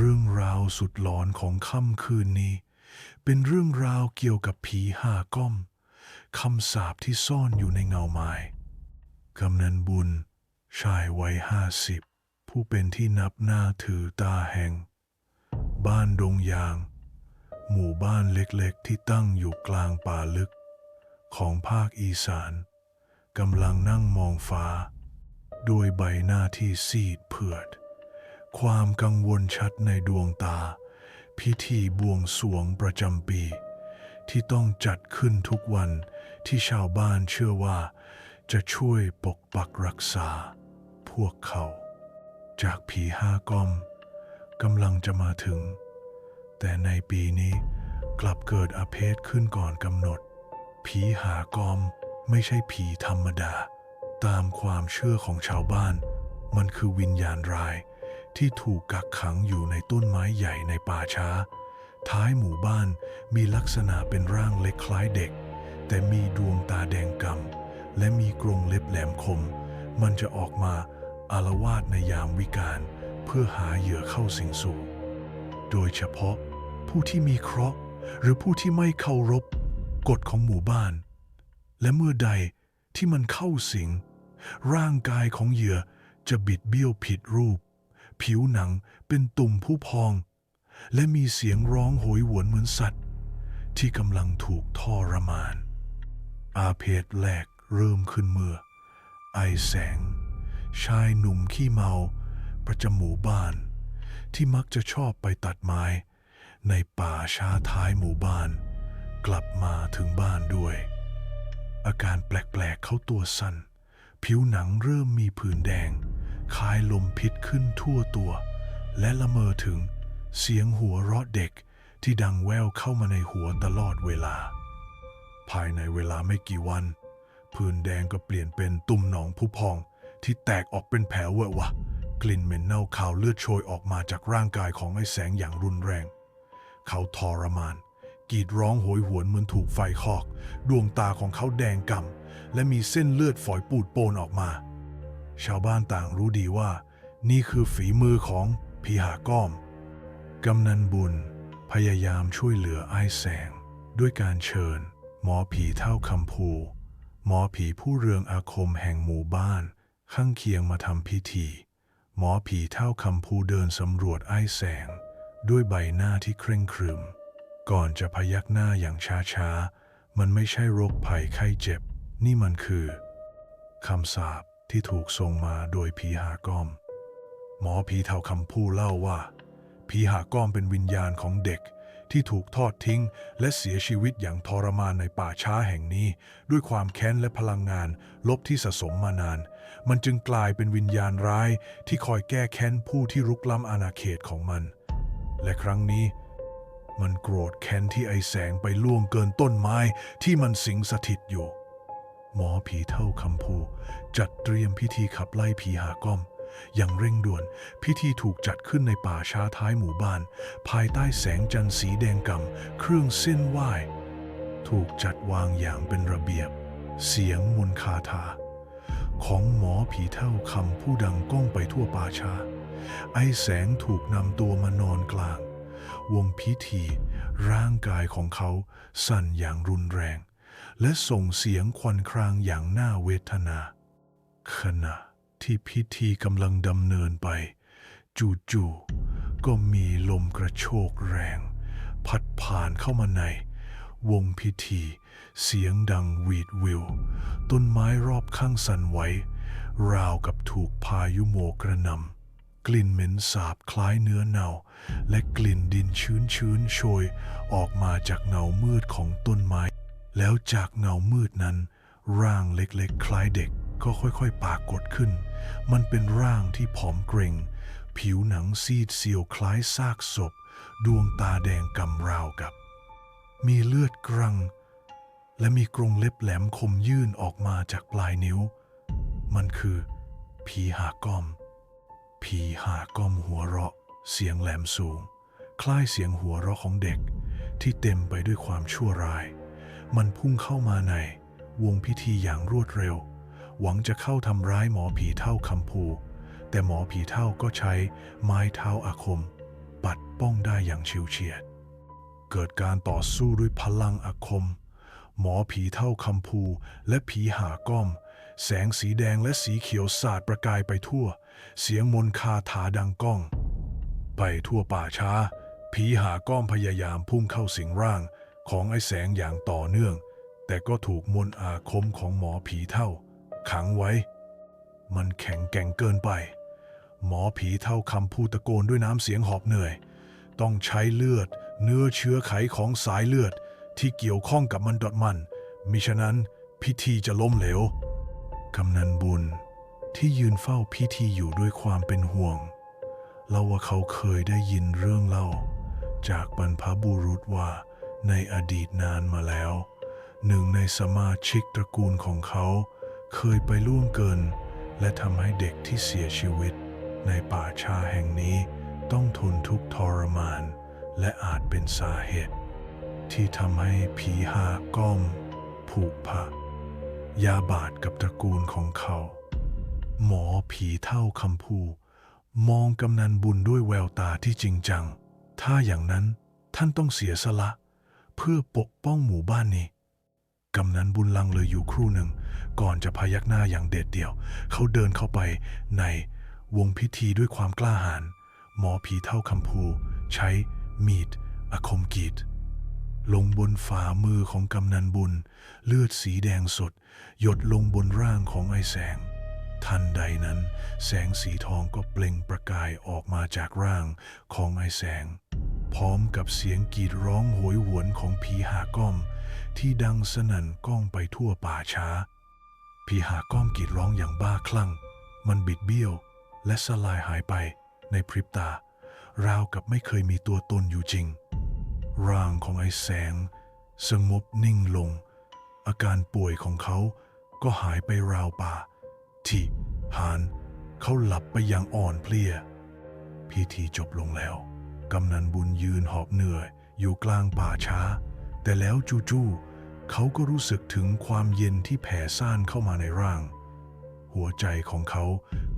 รื่องราวสุดหลอนของค่ำคืนนี้ เป็นเรื่องราวเกี่ยวกับผีห้าก้อมคำสาปที่ซ่อนอยู่ในเงาไม้กำนันบุญ ชายวัยห้าสิบผู้เป็นที่นับหน้าถือตาแห่ง บ้านดงยาง หมู่บ้านเล็กๆที่ตั้งอยู่กลางป่าลึก ของภาคอีสานกำลังนั่งมองฟ้า ด้วยใบหน้าที่ซีดเผือด ความกังวลชัดในดวงตา พิธีบวงสวงประจำปี ที่ต้องจัดขึ้นทุกวันที่ชาวบ้านเชื่อว่า จะช่วยปกปักรักษา พวกเขา จากผีห้ากอมกำลังจะมาถึง แต่ในปีนี้กลับเกิดอาเพศขึ้นก่อนกำหนด ผีหากอมไม่ใช่ผีธรรมดา ตามความเชื่อของชาวบ้าน มันคือวิญญาณร้าย ที่ถูกกักขังอยู่ในต้นไม้ใหญ่ในป่าช้า ท้ายหมู่บ้านมีลักษณะเป็นร่างเล็กคล้ายเด็ก แต่มีดวงตาแดงกำและมีกรงเล็บแหลมคม มันจะออกมาอารวาสในยามวิกาลเพื่อหาเหยื่อเข้าสิงสู่ โดยเฉพาะผู้ที่มีเคราะห์หรือผู้ที่ไม่เคารพกฎของหมู่บ้าน และเมื่อใดที่มันเข้าสิง ร่างกายของเหยื่อจะบิดเบี้ยวผิดรูป ผิวหนังเป็นตุ่มผู้พอง และมีเสียงร้องโหยหวนเหมือนสัตว์ ที่กำลังถูกทรมาน อาเพศแรกเริ่มขึ้นเมื่อ ไอแสง ชายหนุ่มขี้เมา ประจำหมู่บ้าน ที่มักจะชอบไปตัดไม้ ในป่าช้าท้ายหมู่บ้าน กลับมาถึงบ้านด้วย อาการแปลกๆเขาตัวสั่นผิวหนังเริ่มมีผื่นแดง คายลมพิษขึ้นทั่วตัว และละเมอถึงเสียงหัวเราะเด็กที่ดังแว่วเข้ามาในหัวตลอดเวลา ภายในเวลาไม่กี่วันผื่นแดงก็เปลี่ยนเป็นตุ่มหนองผู้พอง ที่แตกออกเป็นแผลเวอะวะ กลิ่นเหม็นเน่าคาวเลือดโชยออกมาจากร่างกายของไอ้แสงอย่างรุนแรง เขาทรมานกรีดร้องโหยหวนเหมือนถูกไฟคอก ดวงตาของเขาแดงก่ำและมีเส้นเลือดฝอยปูดโปนออกมา ชาวบ้านต่างรู้ดีว่า นี่คือฝีมือของผีหาก้อม กำนันบุญพยายามช่วยเหลือไอ้แสง ด้วยการเชิญ หมอผีเท่าคำภูหมอผีผู้เรืองอาคมแห่งหมู่บ้าน ข้างเคียงมาทำพิธี หมอผีเท่าคำภูเดินสำรวจไอ้แสง ด้วยใบหน้าที่เคร่งครึม ก่อนจะพยักหน้าอย่างช้าๆ มันไม่ใช่โรคภัยไข้เจ็บ นี่มันคือคำสาป ที่ถูกส่งมาโดยผีหาก้อม หมอผีเท่าคำพูเล่าว่าผีหาก้อมเป็นวิญญาณของเด็กที่ถูกทอดทิ้ง และเสียชีวิตอย่างทรมานในป่าช้าแห่งนี้ ด้วยความแค้นและพลังงาน ลบที่สะสมมานาน มันจึงกลายเป็นวิญญาณร้ายที่คอยแก้แค้นผู้ที่รุกล้ำอาณาเขตของมัน และครั้งนี้ มันโกรธแค้นที่ไอแสงไปล่วงเกินต้นไม้ที่มันสิงสถิตอยู่ หมอผีเท่าคำพูจัดเตรียมพิธีขับไล่ผีหาก้อม อย่างเร่งด่วน พิธีถูกจัดขึ้นในป่าช้าท้ายหมู่บ้าน ภายใต้แสงจันทร์สีแดงกำ่ำเครื่องเส้นไหว้ถูกจัดวางอย่างเป็นระเบียบ เสียงมนคาถา ของหมอผีเท่าคำผู้ดังก้องไปทั่วป่าช้าไอแสงถูกนำตัวมานอนกลาง วงพิธี ร่างกายของเขาสั่นอย่างรุนแรง และส่งเสียงควันครางอย่างน่าเวทนา ขณะที่พิธีกำลังดำเนินไป จู่ๆก็มีลมกระโชกแรง พัดผ่านเข้ามาใน วงพิธี เสียงดังหวีดวิว ต้นไม้รอบข้างสั่นไหวราวกับถูกพายุโมกระหนำกลิ่นเหม็นสาบคล้ายเนื้อเน่า และกลิ่นดินชื้นชื้นโชย ออกมาจากเงามืดของต้นไม้ แล้วจากเงามืดนั้น ร่างเล็กๆ คล้ายเด็กก็ค่อยๆ ปรากฏขึ้น มันเป็นร่างที่ผอมเกรงผิวหนังซีดเซียวคล้ายซากศพ ดวงตาแดงกำราวกับ มีเลือดกรัง และมีกรงเล็บแหลมคมยื่นออกมาจากปลายนิ้ว มันคือ ผีหาก้อม ผีหาก้อมหัวเราะ เสียงแหลมสูง คล้ายเสียงหัวเราะของเด็กที่เต็มไปด้วยความชั่วร้าย มันพุ่งเข้ามาใน วงพิธีอย่างรวดเร็ว หวังจะเข้าทำร้ายหมอผีเท่าคำภูแต่หมอผีเท่าก็ใช้ไม้เท้าอาคม ปัดป้องได้อย่างชิวเฉียด เกิดการต่อสู้ด้วยพลังอาคม หมอผีเท่าคำพูและผีหาก้อม แสงสีแดงและสีเขียวสาดประกายไปทั่ว เสียงมนคาถาดังก้อง ไปทั่วป่าช้า ผีหาก้อมพยายามพุ่งเข้าสิงร่าง ของไอ้แสงอย่างต่อเนื่อง แต่ก็ถูกมนต์อาคมของหมอผีเท่า ขังไว้ มันแข็งแกร่งเกินไป หมอผีเท่าคำพูดตะโกนด้วยน้ำเสียงหอบเหนื่อย ต้องใช้เลือด เนื้อเชื้อไขของสายเลือดที่เกี่ยวข้องกับมันดอดมัน มิฉะนั้นพิธีจะล้มเหลว กำนันบุญที่ยืนเฝ้าพิธีอยู่ด้วยความเป็นห่วงเล่าว่าเขาเคยได้ยินเรื่องเล่า จากบรรพบุรุษว่า ในอดีตนานมาแล้ว หนึ่งในสมาชิกตระกูลของเขาเคยไปล่วงเกิน และทำให้เด็กที่เสียชีวิต ในป่าชาแห่งนี้ต้องทนทุกข์ทรมาน และอาจเป็นสาเหตุ ที่ทำให้ผีหาก้อม ผูกผะยาบาดกับตระกูลของเขา หมอผีเท่าคำพูมองกำนันบุญด้วยแววตาที่จริงจัง ถ้าอย่างนั้นท่านต้องเสียสละ เพื่อปกป้องหมู่บ้านนี้ กำนันบุญลังเลยอยู่ครู่หนึ่ง ก่อนจะพยักหน้าอย่างเด็ดเดี่ยว เขาเดินเข้าไปในวงพิธีด้วยความกล้าหาญหมอผีเท่าคำพู ใช้มีด อาคมกรีดลงบนฝ่ามือของกำนันบุญ เลือดสีแดงสด หยดลงบนร่างของไอ้แสง ทันใดนั้น แสงสีทองก็เปล่งประกายออกมาจากร่างของไอ้แสง พร้อมกับเสียงกรีดร้องโหยหวนของผีหาก้อม ที่ดังสนั่นก้องไปทั่วป่าช้า ผีหาก้อมกรีดร้องอย่างบ้าคลั่ง มันบิดเบี้ยว และสลายหายไปในพริบตา ราวกับไม่เคยมีตัวตนอยู่จริง ร่างของไอ้แสง สงบนิ่งลง อาการป่วยของเขาก็หายไปราวป่า ที่หานเขาหลับไปอย่างอ่อนเพลีย พิธีจบลงแล้ว กำนันบุญยืนหอบเหนื่อย อยู่กลางป่าช้า แต่แล้วจู่ๆเขาก็รู้สึกถึงความเย็นที่แผ่ซ่านเข้ามาในร่าง หัวใจของเขา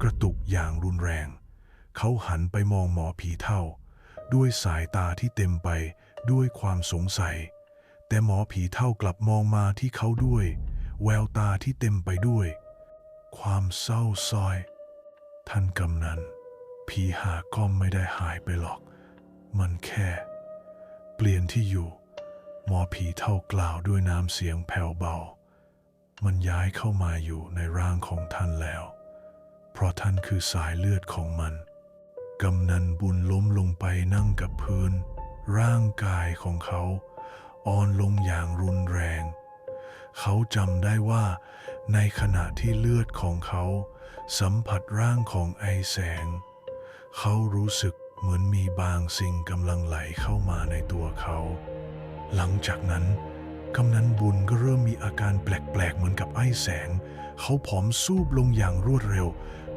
กระตุกอย่างรุนแรง เขาหันไปมองหมอผีเท่า ด้วยสายตาที่เต็มไปด้วยความสงสัย แต่หมอผีเท่ากลับมองมาที่เขาด้วย แววตาที่เต็มไปด้วย ความเศร้าซอย ท่านกำนันผีหาก็ไม่ได้หายไปหรอก มันแค่ เปลี่ยนที่อยู่ หมอผีเท่ากล่าวด้วยน้ำเสียงแผ่วเบา มันย้ายเข้ามาอยู่ในร่างของท่านแล้ว เพราะท่านคือสายเลือดของมัน กำนันบุญล้มลงไปนั่งกับพื้น ร่างกายของเขาอ่อนลงอย่างรุนแรง เขาจำได้ว่า ในขณะที่เลือดของเขา สัมผัสร่างของไอแสง เขารู้สึก เหมือนมีบางสิ่งกำลังไหลเข้ามาในตัวเขา หลังจากนั้นกำนันบุญก็เริ่มมีอาการแปลกๆเหมือนกับไอ้แสง เขาผอมซูบลงอย่างรวดเร็ว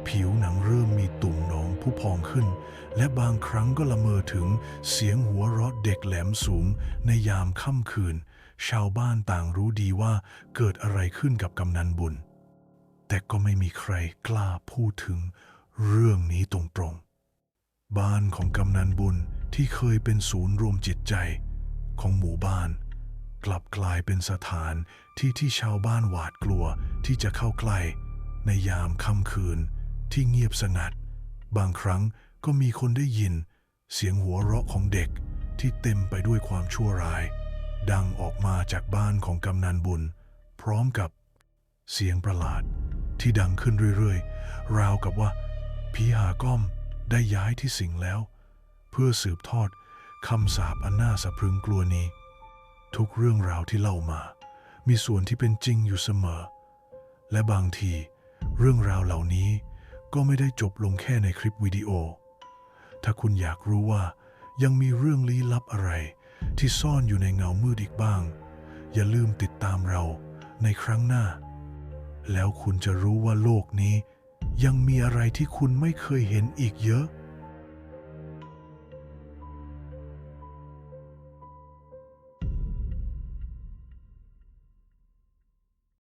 ผิวหนังเริ่มมีตุ่มหนองผู้พองขึ้น และบางครั้งก็ละเมอถึงเสียงหัวเราะเด็กแหลมสูงในยามค่ำคืน ชาวบ้านต่างรู้ดีว่าเกิดอะไรขึ้นกับกำนันบุญ แต่ก็ไม่มีใครกล้าพูดถึงเรื่องนี้ตรงๆ บ้านของกำนันบุญที่เคยเป็นศูนย์รวมจิตใจของหมู่บ้าน กลับกลายเป็นสถานที่ที่ชาวบ้านหวาดกลัวที่จะเข้าใกล้ ในยามค่ำคืนที่เงียบสงัด บางครั้งก็มีคนได้ยิน เสียงหัวเราะของเด็กที่เต็มไปด้วยความชั่วร้าย ดังออกมาจากบ้านของกำนันบุญ พร้อมกับเสียงประหลาดที่ดังขึ้นเรื่อยๆ ราวกับว่าผีหาก้อม ได้ย้ายที่สิงแล้ว เพื่อสืบทอดคำสาปอันน่าสะพรึงกลัวนี้ ทุกเรื่องราวที่เล่ามา มีส่วนที่เป็นจริงอยู่เสมอ และบางที เรื่องราวเหล่านี้ก็ไม่ได้จบลงแค่ในคลิปวิดีโอ ถ้าคุณอยากรู้ว่ายังมีเรื่องลี้ลับอะไร ที่ซ่อนอยู่ในเงามืดอีกบ้าง อย่าลืมติดตามเราในครั้งหน้า แล้วคุณจะรู้ว่าโลกนี้ ยังมีอะไรที่คุณไม่เคยเห็นอีกเยอะ